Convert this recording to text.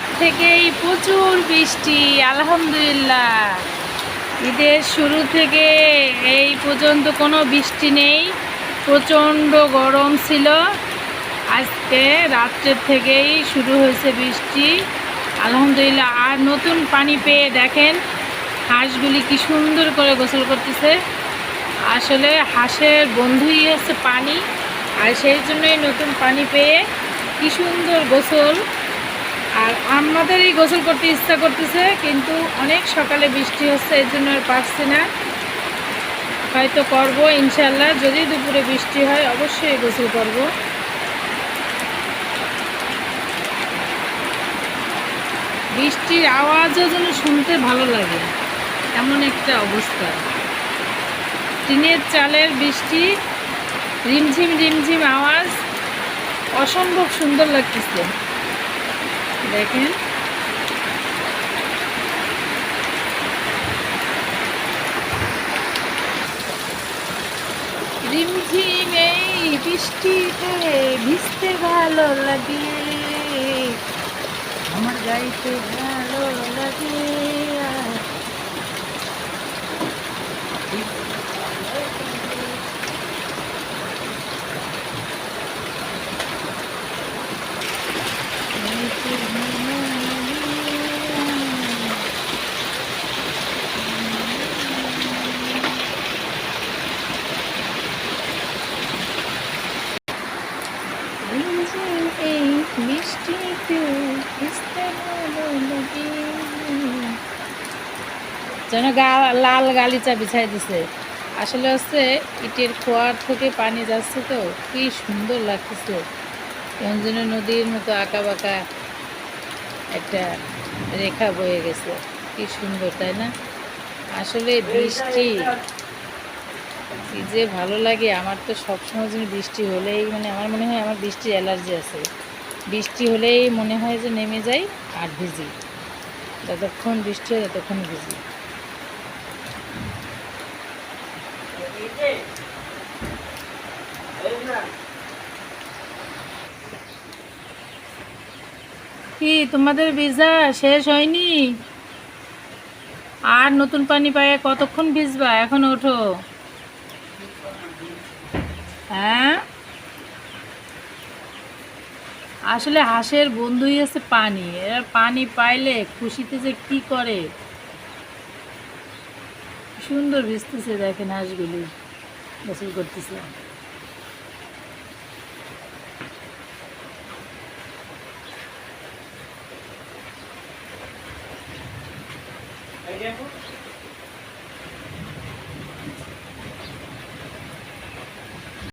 রাত থেকেই প্রচুর বৃষ্টি, আলহামদুলিল্লাহ। ঈদের শুরু থেকে এই পর্যন্ত কোনো বৃষ্টি নেই, প্রচণ্ড গরম ছিল। আজকে রাত্রের থেকেই শুরু হয়েছে বৃষ্টি। আলহামদুলিল্লাহ, আর নতুন পানি পেয়ে দেখেন হাঁসগুলি কি সুন্দর করে গোসল করতেছে। আসলে হাঁসের বন্ধুই হচ্ছে পানি, আর সেই জন্যই নতুন পানি পেয়ে কি সুন্দর গোসল আর আমাদের এই গোসল করতে ইচ্ছা করতেছে, কিন্তু অনেক সকালে বৃষ্টি হচ্ছে, এর জন্য আর পারছি না। হয়তো করব ইনশাল্লাহ যদি দুপুরে বৃষ্টি হয়, অবশ্যই গোসল করব। বৃষ্টির আওয়াজও যেন শুনতে ভালো লাগে, এমন একটা অবস্থা। টিনের চালের বৃষ্টি, রিমঝিম রিমঝিম আওয়াজ, অসম্ভব সুন্দর লাগতেছে। দেখেন। রিমঝিম এই বৃষ্টিতে ভিজতে ভালো লাগে। আমার গাইতে ভালো লাগে রিমঝিম এই বৃষ্টিতে ভিজতে ভালো লাগে যেন গা লাল গালিচা বিছাই দিছে। আসলে হচ্ছে ইটের খোয়ার থেকে পানি যাচ্ছে তো, কি সুন্দর লাগতেছে। কেমন যেন নদীর মতো আঁকা বাঁকা একটা রেখা বয়ে গেছে। কি সুন্দর, তাই না? আসলে বৃষ্টি যে ভালো লাগে, আমার তো সবসময় যেন বৃষ্টি হলেই মানে আমার মনে হয় আমার বৃষ্টির অ্যালার্জি আছে। বৃষ্টি হলেই মনে হয় যে নেমে যাই আর ভিজি। যতক্ষণ বৃষ্টি হয় ততক্ষণ ভিজি। কি, তোমাদের ভিজা শেষ হয়নি? আর নতুন পানি পায়ে কতক্ষণ ভিজবা? এখন ওঠো। হ্যাঁ? আসলে হাঁসের বন্ধুই আছে পানি। এরা পানি পাইলে খুশিতে যে কি করে? সুন্দর ভিজতেছে দেখেন হাঁসগুলি গোসল করতেছে। Aí,